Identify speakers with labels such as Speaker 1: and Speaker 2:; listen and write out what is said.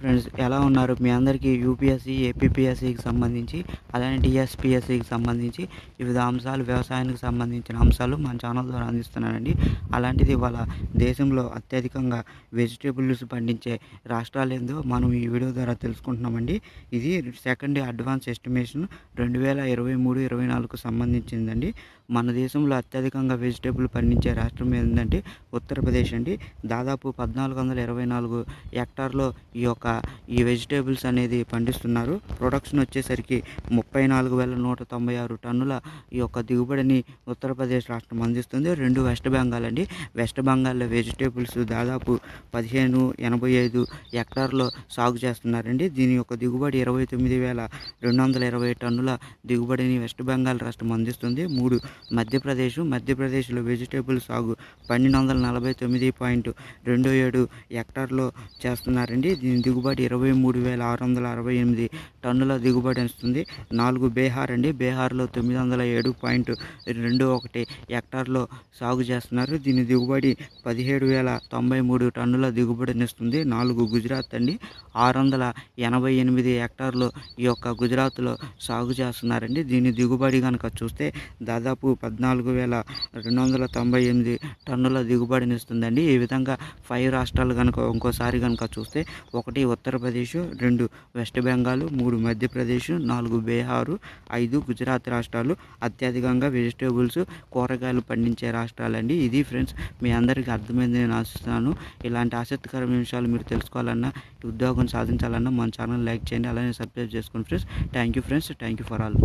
Speaker 1: Friends ఎలా ఉన్నారు? మీ అందరికీ యూపీఎస్సీ ఏపీపీఎస్సీకి సంబంధించి అలానే డిఎస్పిఎస్సీకి సంబంధించి వివిధ అంశాలు వ్యవసాయానికి సంబంధించిన అంశాలు మన ఛానల్ ద్వారా అందిస్తున్నానండి. అలాంటిది ఇవాళ దేశంలో అత్యధికంగా వెజిటేబుల్స్ పండించే రాష్ట్రాలు ఏందో మనం ఈ వీడియో ద్వారా తెలుసుకుంటున్నామండి. ఇది సెకండ్ అడ్వాన్స్ ఎస్టిమేషన్ రెండు వేల ఇరవై మూడు ఇరవై నాలుగుకు సంబంధించిందండి. మన దేశంలో అత్యధికంగా వెజిటేబుల్ పండించే రాష్ట్రం ఏంటంటే ఉత్తరప్రదేశ్ అండి. దాదాపు పద్నాలుగు వందల ఇరవై నాలుగు హెక్టార్లో ఈ యొక్క ఈ వెజిటేబుల్స్ అనేది పండిస్తున్నారు. ప్రొడక్షన్ వచ్చేసరికి ముప్పై నాలుగు వేల నూట తొంభై ఆరు టన్నుల ఈ యొక్క దిగుబడిని ఉత్తరప్రదేశ్ రాష్ట్రం అందిస్తుంది. రెండు వెస్ట్ బెంగాల్ అండి. వెస్ట్ బెంగాల్లో వెజిటేబుల్స్ దాదాపు పదిహేను ఎనభై ఐదు హెక్టార్లో సాగు చేస్తున్నారండి. దీని యొక్క దిగుబడి ఇరవై తొమ్మిది వేల రెండు వందల ఇరవై టన్నుల దిగుబడిని వెస్ట్ బెంగాల్ రాష్ట్రం అందిస్తుంది. మూడు మధ్యప్రదేశ్ మధ్యప్రదేశ్లో వెజిటేబుల్ సాగు పన్నెండు వందల నలభై తొమ్మిది పాయింట్ రెండు ఏడు హెక్టార్లో చేస్తున్నారండి. దీని దిగుబడి ఇరవై మూడు వేల ఆరు వందల అరవై ఎనిమిది టన్నుల దిగుబడి వస్తుంది నాలుగు బీహార్ అండి. బీహార్లో తొమ్మిది వందల ఏడు పాయింట్ రెండు ఒకటి హెక్టార్లో సాగు చేస్తున్నారు. దీని దిగుబడి పదిహేడు వేల తొంభై మూడు టన్నుల దిగుబడినిస్తుంది నాలుగు గుజరాత్ అండి. ఆరు వందల ఎనభై ఎనిమిది హెక్టార్లు ఈ యొక్క గుజరాత్లో సాగు చేస్తున్నారండి. దీని దిగుబడి కనుక చూస్తే దాదాపు పద్నాలుగు వేల రెండు వందల తొంభై ఎనిమిది టన్నుల దిగుబడినిస్తుందండి ఈ విధంగా ఫైవ్ రాష్ట్రాలు కనుక ఇంకోసారి కనుక చూస్తే ఒకటి ఒకటి ఉత్తరప్రదేశ్ రెండు వెస్ట్ బెంగాల్ మూడు మధ్యప్రదేశ్ నాలుగు బీహారు ఐదు గుజరాత్ రాష్ట్రాలు అత్యధికంగా వెజిటేబుల్స్ కూరగాయలు పండించే రాష్ట్రాలండి. ఇది ఫ్రెండ్స్ మీ అందరికీ అర్థమైంది నేను ఆశిస్తున్నాను ఇలాంటి ఆసక్తికరమైన విషయాలు మీరు తెలుసుకోవాలన్నా ఉద్యోగం సాధించాలన్నా మన ఛానల్ లైక్ చేయండి. అలానే సబ్స్క్రైబ్ చేసుకోండి friends. Thank you friends. Thank you for all.